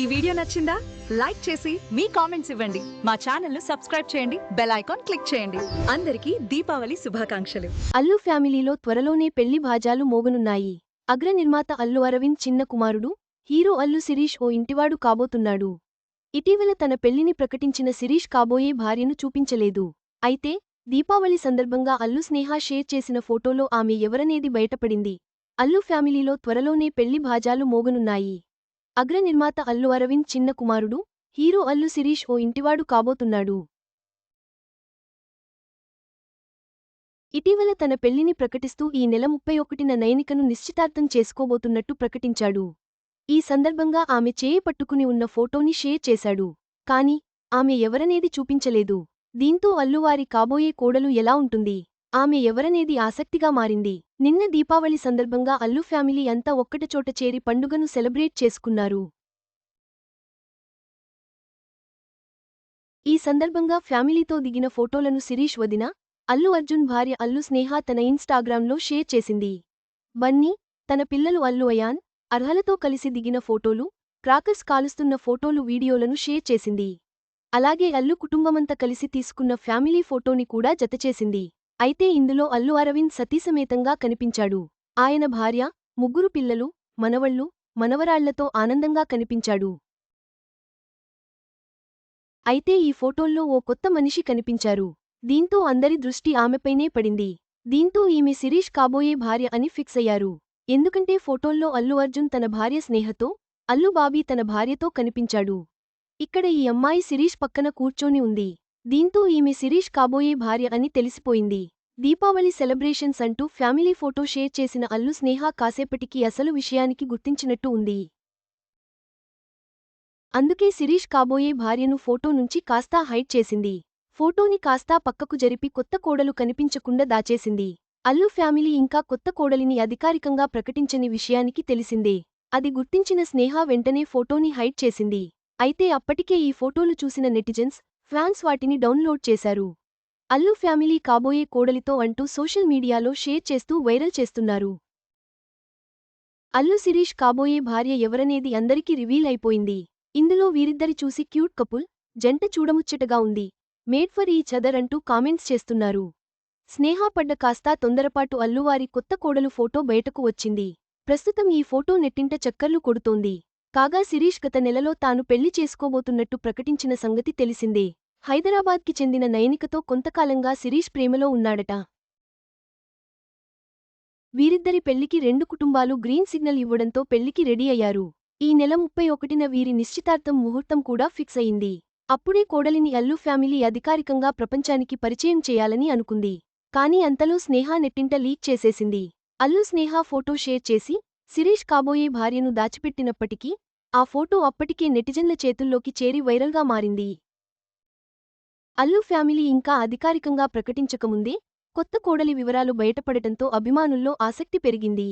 ఈ వీడియో నచ్చిందా? లైక్ చేసి మీ కామెంట్స్ ఇవ్వండి. మా ఛానల్ను సబ్స్క్రైబ్ చేయండి. బెల్ ఐకాన్ క్లిక్ చేయండి. అందరికీ దీపావళి శుభాకాంక్షలు. అల్లు ఫ్యామిలీలో త్వరలోనే పెళ్ళి భాజాలు మోగనున్నాయి. అగ్ర నిర్మాత అల్లు అరవింద్ చిన్న కుమారుడు హీరో అల్లు శిరీష్ ఓ ఇంటివాడు కాబోతున్నాడు. ఇటీవల తన పెళ్ళిని ప్రకటించిన శిరీష్ కాబోయే భార్యను చూపించలేదు. అయితే దీపావళి సందర్భంగా అల్లు స్నేహ షేర్ చేసిన ఫోటోలో ఆమె ఎవరనేది బయటపడింది. అల్లు ఫ్యామిలీలో త్వరలోనే పెళ్ళి భాజాలు మోగనున్నాయి. అగ్రనిర్మాత అల్లు అరవింద్ చిన్న కుమారుడు హీరో అల్లు శిరీష్ ఓ ఇంటివాడు కాబోతున్నాడు. ఇటీవల తన పెళ్ళిని ప్రకటిస్తూ ఈ నెల ముప్పై ఒకటిన నయనికను నిశ్చితార్థం చేసుకోబోతున్నట్టు ప్రకటించాడు. ఈ సందర్భంగా ఆమె చేయి పట్టుకుని ఉన్న ఫోటోని షేర్ చేశాడు. కాని ఆమె ఎవరనేది చూపించలేదు. దీంతో అల్లువారి కాబోయే కోడలు ఎలా ఉంటుంది? ఆమె ఎవరనేది ఆసక్తిగా మారింది. నిన్న దీపావళి సందర్భంగా అల్లు ఫ్యామిలీ అంతా ఒక్కటచోట చేరి పండుగను సెలబ్రేట్ చేసుకున్నారు. ఈ సందర్భంగా ఫ్యామిలీతో దిగిన ఫోటోలను శిరీష్ వదిన అల్లు అర్జున్ భార్య అల్లు స్నేహ తన ఇన్స్టాగ్రామ్లో షేర్ చేసింది. బన్నీ తన పిల్లలు అల్లు అయాన్ అర్హలతో కలిసి దిగిన ఫోటోలు క్రాకర్స్ కాలుస్తున్న ఫోటోలు వీడియోలను షేర్ చేసింది. అలాగే అల్లు కుటుంబమంతా కలిసి తీసుకున్న ఫ్యామిలీ ఫోటోని కూడా జతచేసింది. అయితే ఇందులో అల్లు అరవింద్ సతీసమేతంగా కనిపించాడు. ఆయన భార్య ముగ్గురు పిల్లలు మనవళ్ళు మనవరాళ్ళతో ఆనందంగా కనిపించాడు. అయితే ఈ ఫోటోల్లో ఓ కొత్త మనిషి కనిపించారు. దీంతో అందరి దృష్టి ఆమెపైనే పడింది. దీంతో ఈమె శిరీష్ కాబోయే భార్య అని ఫిక్స్ అయ్యారు. ఎందుకంటే ఫోటోల్లో అల్లు అర్జున్ తన భార్య స్నేహతో అల్లు బాబీ తన భార్యతో కనిపించాడు. ఇక్కడ ఈ అమ్మాయి శిరీష్ పక్కన కూర్చొని ఉంది. దీంతో ఈమె శిరీష్ కాబోయే భార్య అని తెలిసిపోయింది. దీపావళి సెలబ్రేషన్స్ అంటూ ఫ్యామిలీ ఫోటో షేర్ చేసిన అల్లు స్నేహ కాసేపటికి అసలు విషయానికి గుర్తించినట్టు ఉంది. అందుకే శిరీష్ కాబోయే భార్యను ఫోటో నుంచి కాస్తా హైడ్ చేసింది. ఫోటోని కాస్తా పక్కకు జరిపి కొత్త కోడలు కనిపించకుండా దాచేసింది. అల్లు ఫ్యామిలీ ఇంకా కొత్త కోడలిని అధికారికంగా ప్రకటించని విషయానికి తెలిసిందే. అది గుర్తించిన స్నేహ వెంటనే ఫోటోని హైడ్ చేసింది. అయితే అప్పటికే ఈ ఫోటోలు చూసిన నెటిజన్స్ ఫ్యాన్స్ వాటిని డౌన్లోడ్ చేశారు. అల్లు ఫ్యామిలీ కాబోయే కోడలితో అంటూ సోషల్ మీడియాలో షేర్ చేస్తూ వైరల్ చేస్తున్నారు. అల్లు శిరీష్ కాబోయే భార్య ఎవరనేది అందరికీ రివీల్ అయిపోయింది. ఇందులో వీరిద్దరి చూసి క్యూట్ కపుల్ జంట చూడముచ్చటగా ఉంది. మేడ్ ఫర్ ఈ చదర్ అంటూ కామెంట్స్ చేస్తున్నారు. స్నేహాపడ్డ కాస్తా తొందరపాటు అల్లువారి కొత్త కోడలు ఫోటో బయటకు వచ్చింది. ప్రస్తుతం ఈ ఫోటో నెట్టింట చక్కర్లు కొడుతోంది. కాగా శిరీష్ గత నెలలో తాను పెళ్ళి చేసుకోబోతున్నట్టు ప్రకటించిన సంగతి తెలిసిందే. హైదరాబాద్కి చెందిన నయనికతో కొంతకాలంగా శిరీష్ ప్రేమలో ఉన్నాడట. వీరిద్దరి పెళ్ళికి రెండు కుటుంబాలు గ్రీన్ సిగ్నల్ ఇవ్వడంతో పెళ్ళికి రెడీ అయ్యారు. ఈ నెల ముప్పై ఒకటిన వీరి నిశ్చితార్థం ముహూర్తం కూడా ఫిక్స్ అయింది. అప్పుడే కోడలిని అల్లు ఫ్యామిలీ అధికారికంగా ప్రపంచానికి పరిచయం చేయాలని అనుకుంది. కాని అంతలో స్నేహ నెట్టింట లీక్ చేసేసింది. అల్లు స్నేహ ఫోటో షేర్ చేసి శిరీష్ కాబోయే భార్యను దాచిపెట్టినప్పటికీ ఆ ఫోటో అప్పటికే నెటిజన్ల చేతుల్లోకి చేరి వైరల్గా మారింది. అల్లు ఫ్యామిలీ ఇంకా అధికారికంగా ప్రకటించకముందే కొత్త కోడలి వివరాలు బయటపడటంతో అభిమానుల్లో ఆసక్తి పెరిగింది.